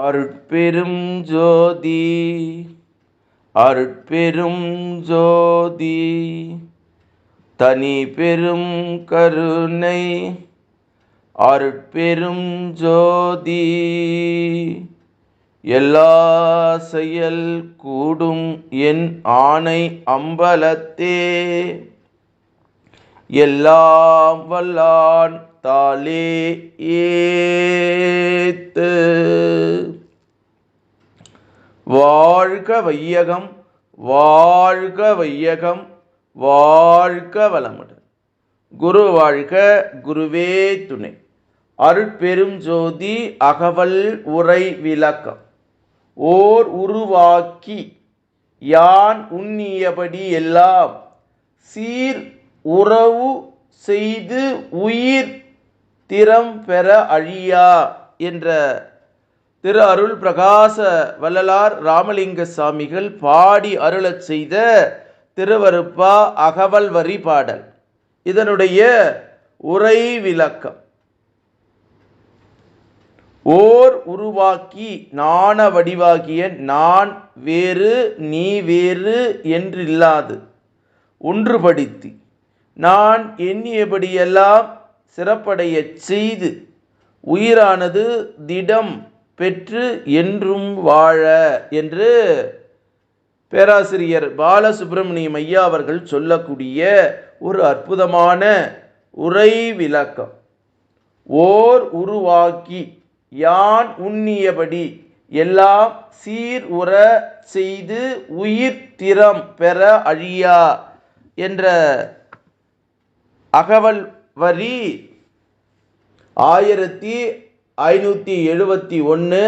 அருட்பெரும் ஜோதி அருட்பெரும் ஜோதி தனி பெரும் கருணை அருட்பெரும் ஜோதி. எல்லா செயல் கூடும் என் ஆணை அம்பலத்தே. எல்லாம் வல்லான் தாளே ஏத்து வாழ்க வையகம் வாழ்க வையகம் வாழ்க வளமுடன். குரு வாழ்க குருவே துணை. அருட்பெரும் ஜோதி அகவல் உரை விளக்கம். ஓர் உருவாக்கி யான் உண்ணியபடி எல்லாம். சீர் உறவு செய்து உயிர் திறம் பெற அழியா? என்ற திரு அருள் பிரகாச வள்ளலார் ராமலிங்க சாமிகள் பாடி அருளச் செய்த திருவருப்பா அகவல் வரி பாடல். இதனுடைய உரை விளக்கம். ஓர் உருவாக்கி நாண வடிவாகிய நான் வேறு நீ வேறு என்றில்லாது. ஒன்றுபடுத்தி நான் எண்ணியபடியெல்லாம் சிறப்படையச் செய்து உயிரானது திடம் பெற்று என்றும் வாழ என்று பேராசிரியர் பாலசுப்பிரமணியம் ஐயா அவர்கள் சொல்லக்கூடிய ஒரு அற்புதமான உரை விளக்கம். ஓர் உருவாக்கி யான் உண்ணியபடி எல்லாம் சீர் உற செய்து உயிர் திறம் பெற அழியா என்ற அகவல் வரி ஆயிரத்தி ஐநூற்றி எழுபத்தி ஒன்று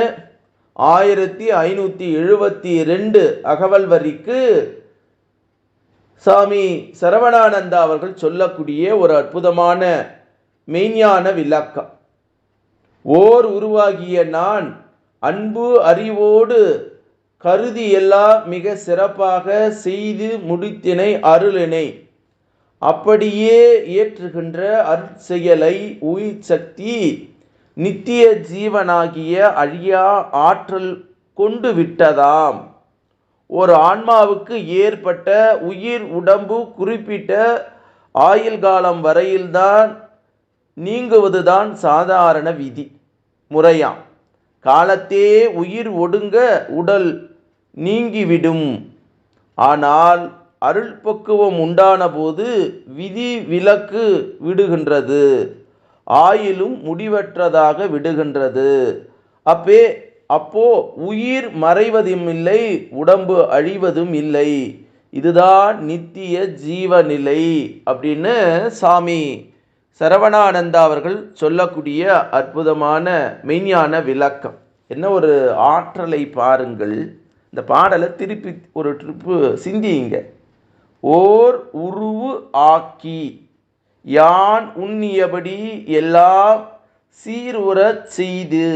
ஆயிரத்தி ஐநூற்றி எழுபத்தி ரெண்டு அகவல் வரிக்கு சாமி சரவணானந்தா அவர்கள் சொல்லக்கூடிய ஒரு அற்புதமான மெய்ஞான விளக்கம் ஓர் உருவாகிய நான் அன்பு அறிவோடு கருதி எல்லாம் மிக சிறப்பாக செய்து முடித்தினை அருளினை. அப்படியே ஏற்றுகின்ற அற்செயலை உயிர் சக்தி நித்திய ஜீவனாகிய அழியா ஆற்றல் கொண்டு விட்டதாம். ஒரு ஆன்மாவுக்கு ஏற்பட்ட உயிர் உடம்பு குறிப்பிட்ட ஆயுள் காலம் வரையில்தான் நீங்குவதுதான் சாதாரண விதி முறையாம். காலத்தே உயிர் ஒடுங்க உடல் நீங்கிவிடும். ஆனால் அருள் பக்குவம் உண்டான போது விதி விலக்கு விடுகின்றது. ஆயிலும் முடிவற்றதாக விடுகின்றது. அப்பே அப்போ உயிர் மறைவதும் இல்லை உடம்பு அழிவதும் இல்லை இதுதான் நித்திய ஜீவநிலை அப்படின்னு சாமி சரவணானந்தா அவர்கள் சொல்லக்கூடிய அற்புதமான மெய்ஞான விளக்கம். என்ன ஒரு ஆற்றலை பாருங்கள். இந்த பாடலை திருப்பி ஒரு ட்ரிப்பு சிந்தியுங்க. ஓர் உருவு ஆக்கி யான் உண்ணியபடி எல்லாம் சீருறச் செய்து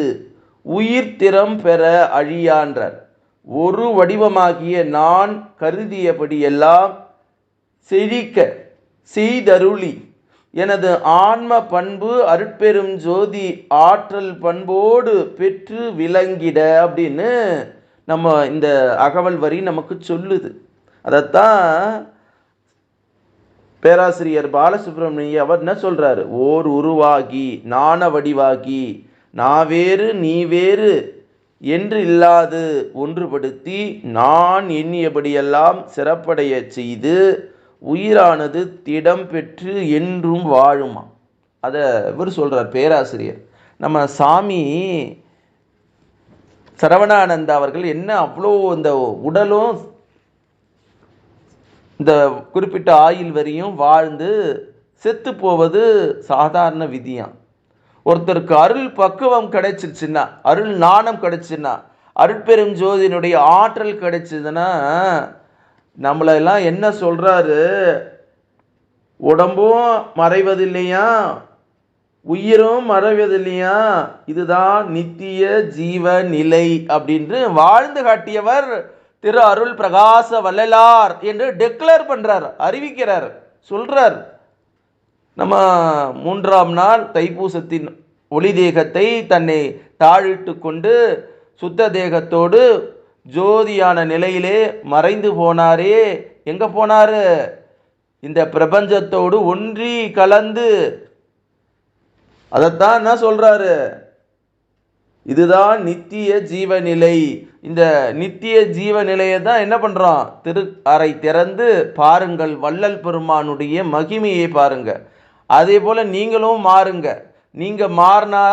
உயிர் திறம் பெற அழியான்றார். ஒரு வடிவமாகிய நான் கருதியபடி எல்லாம் செழிக்க செய்தருளி. எனது ஆன்ம பண்பு அருட்பெரும் ஜோதி ஆற்றல் பண்போடு பெற்று விளங்கிட அப்படின்னு நம்ம இந்த அகவல் வரி நமக்கு சொல்லுது. அதைத்தான் பேராசிரியர் பாலசுப்ரமணிய அவர் என்ன சொல்கிறாரு ஓர் உருவாகி நாண வடிவாகி நான் வேறு நீ வேறு என்று இல்லாது ஒன்றுபடுத்தி நான் எண்ணியபடியெல்லாம் சிறப்படைய செய்து உயிரானது திடம் பெற்று என்றும் வாழுமா அதை இவர் சொல்கிறார் பேராசிரியர். நம்ம சாமி சரவணானந்தா அவர்கள் என்ன அவ்வளோ இந்த உடலும் இந்த குறிப்பிட்ட ஆயுள் வரையும் வாழ்ந்து செத்து போவது சாதாரண விதியாம் ஒருத்தருக்கு அருள் பக்குவம் கிடைச்சிருச்சுன்னா அருள் நாணம் கிடைச்சுன்னா அருட்பெரும் ஜோதியினுடைய ஆற்றல் கிடைச்சதுன்னா நம்மளெல்லாம் என்ன சொல்கிறாரு உடம்பும் மறைவதில்லையா? உயிரும் மறைவதில்லையா? இதுதான் நித்திய ஜீவ நிலை அப்படின்னு வாழ்ந்து காட்டியவர் திரு அருள் பிரகாச வள்ளலார் என்று டெக்ளேர் பண்ணுறார் அறிவிக்கிறார் சொல்கிறார் நம்ம மூன்றாம் நாள் தைப்பூசத்தின் ஒளி தேகத்தை தன்னை தாழிட்டு கொண்டு சுத்த தேகத்தோடு ஜோதியான நிலையிலே மறைந்து போனாரே. எங்கே போனார்? இந்த பிரபஞ்சத்தோடு ஒன்றி கலந்து. அதைத்தான் என்ன சொல்கிறாரு இதுதான் நித்திய ஜீவநிலை. இந்த நித்திய ஜீவநிலையை தான் என்ன பண்றோம் திரு அறை திறந்து பாருங்கள் வள்ளல் பெருமானுடைய மகிமையை பாருங்க. அதே போல நீங்களும் மாறுங்க. நீங்க மாறினா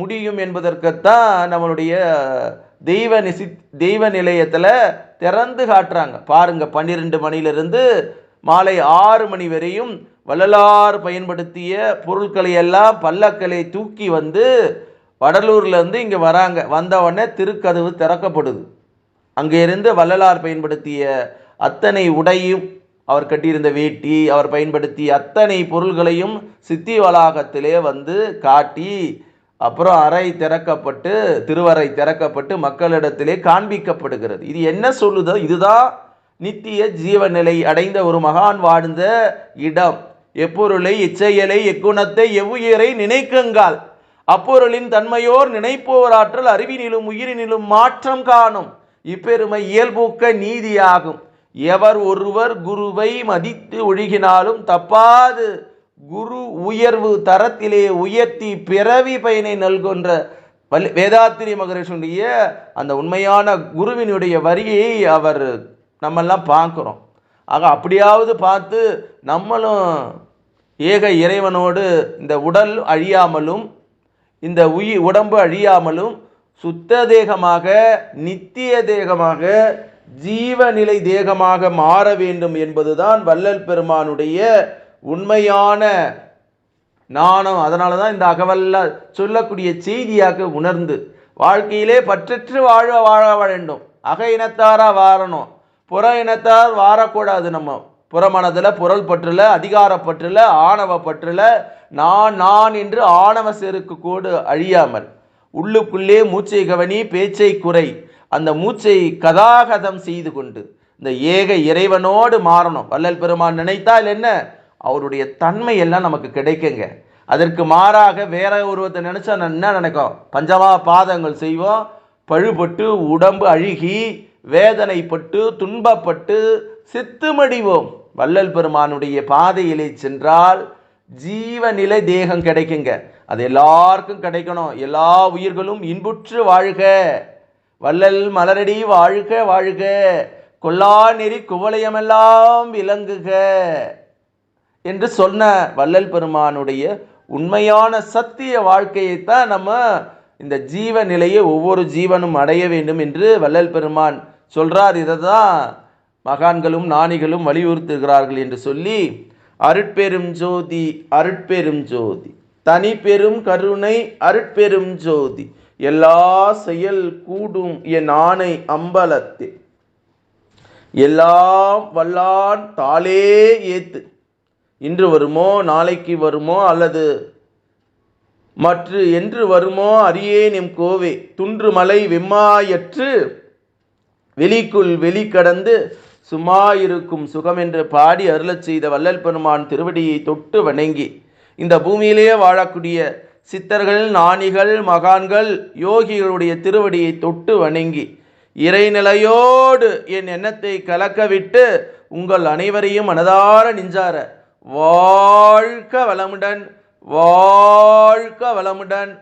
முடியும் என்பதற்குத்தான் நம்மளுடைய தெய்வ நிசி தெய்வ நிலையத்தில் திறந்து காட்டுறாங்க. பாருங்க பன்னிரெண்டு மணிலிருந்து மாலை ஆறு மணி வரையும் வள்ளலார் பயன்படுத்திய பொருட்களை எல்லாம் பல்லக்களை தூக்கி வந்து வடலூர்லேருந்து இங்கே வராங்க. வந்த உடனே திருக்கதவு திறக்கப்படுது. அங்கே இருந்து வள்ளலார் பயன்படுத்திய அத்தனை உடையும் அவர் கட்டியிருந்த வேட்டி அவர் பயன்படுத்திய அத்தனை பொருள்களையும் சித்தி வளாகத்திலே வந்து காட்டி அப்புறம் அறை திறக்கப்பட்டு திருவறை திறக்கப்பட்டு மக்களிடத்திலே காண்பிக்கப்படுகிறது. இது என்ன சொல்லுதோ இதுதான் நித்திய ஜீவநிலை அடைந்த ஒரு மகான் வாழ்ந்த இடம். எப்பொருளை இச்செயலை எக்குணத்தை எவ்வுயிரை நினைக்குங்கால். அப்பொருளின் தன்மையோர் நினைப்போராற்றல் அறிவினிலும் உயிரினிலும் மாற்றம் காணும். இப்பெருமை இயல்பூக்க நீதியாகும். எவர் ஒருவர் குருவை மதித்து ஒழுகினாலும் தப்பாது. குரு உயர்வு தரத்திலே உயர்த்தி பிறவி பயனை நல்கொன்ற வல் வேதாத்திரி மகரிஷனுடைய அந்த உண்மையான குருவினுடைய வரியை அவர் நம்மெல்லாம் பார்க்குறோம். ஆக அப்படியாவது பார்த்து நம்மளும் ஏக இறைவனோடு இந்த உடல் அழியாமலும் இந்த உயிர் உடம்பு அழியாமலும் சுத்த தேகமாக நித்திய தேகமாக ஜீவநிலை தேகமாக மாற வேண்டும் என்பதுதான் வள்ளல் பெருமானுடைய உண்மையான நாணம் அதனால தான் இந்த அகவல்ல சொல்லக்கூடிய செய்தியாக உணர்ந்து வாழ்க்கையிலே பற்றற்று வாழ வாழ வேண்டும். அக இனத்தாரா வாழணும் புற இனத்தார் வாரக்கூடாது நம்ம. புறமனதில் புரள் பற்றுல அதிகாரப்பற்றுல ஆணவப்பற்றுல நான் நான் என்று ஆணவ செருக்கு கோடு அழியாமல் உள்ளுக்குள்ளே மூச்சை கவனி பேச்சை குறை அந்த மூச்சை கதாகதம் செய்து கொண்டு இந்த ஏக இறைவனோடு மாறணும். வள்ளல் பெருமான் நினைத்தால் என்ன? அவருடைய தன்மை எல்லாம் நமக்கு கிடைக்குங்க. அதற்கு மாறாக வேற ஒருவத்தை நினைச்சா நான் என்ன நினைக்கும்? பஞ்சமா பாதங்கள் செய்வோம். பழுபட்டு உடம்பு அழுகி வேதனைப்பட்டு துன்பப்பட்டு சித்துமடிவோம். வள்ளல் பெருமானுடைய பாதையிலே சென்றால் ஜீவநிலை தேகம் கிடைக்குங்க. அது எல்லாருக்கும் கிடைக்கணும். எல்லா உயிர்களும் இன்புற்று வாழ்க. வள்ளல் மலரடி வாழ்க வாழ்க. கொல்லா நெறி குவளையமெல்லாம் விளங்குக என்று சொன்ன வள்ளல் பெருமானுடைய உண்மையான சத்திய வாழ்க்கையைத்தான் நம்ம இந்த ஜீவ நிலையை ஒவ்வொரு ஜீவனும் அடைய வேண்டும் என்று வள்ளல் பெருமான் சொல்றார். இதை தான் மகான்களும் நாணிகளும் வலியுறுத்துகிறார்கள் என்று சொல்லி அருட்பெரும் ஜோதி அருட்பெரும் ஜோதி. தனி பெரும் கருணை அருட்பெரும் ஜோதி. எல்லா செயல் கூடும் என் ஆணை அம்பலத்தே எல்லாம் வல்லான் தாளே ஏத்து. இன்று வருமோ நாளைக்கு வருமோ அல்லது மற்ற என்று வருமோ அறியேன் எம் கோவே. துன்று மலை வெம்மாயற்று வெளிக்குள் வெளி கடந்து சும்மா இருக்கும் சுகம் என்று பாடி அருளச் செய்த வள்ளல் பெருமான் திருவடியை தொட்டு வணங்கி இந்த பூமியிலேயே வாழக்கூடிய சித்தர்கள் நாணிகள் மகான்கள் யோகிகளுடைய திருவடியை தொட்டு வணங்கி இறைநிலையோடு என் எண்ணத்தை கலக்கவிட்டு உங்கள் அனைவரையும் மனதார நெஞ்சார வாழ்க வளமுடன் வாழ்க வளமுடன்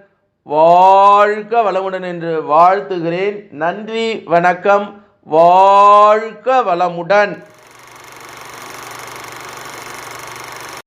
வாழ்க வளமுடன் என்று வாழ்த்துகிறேன். நன்றி வணக்கம். வாழ்க வளமுடன்.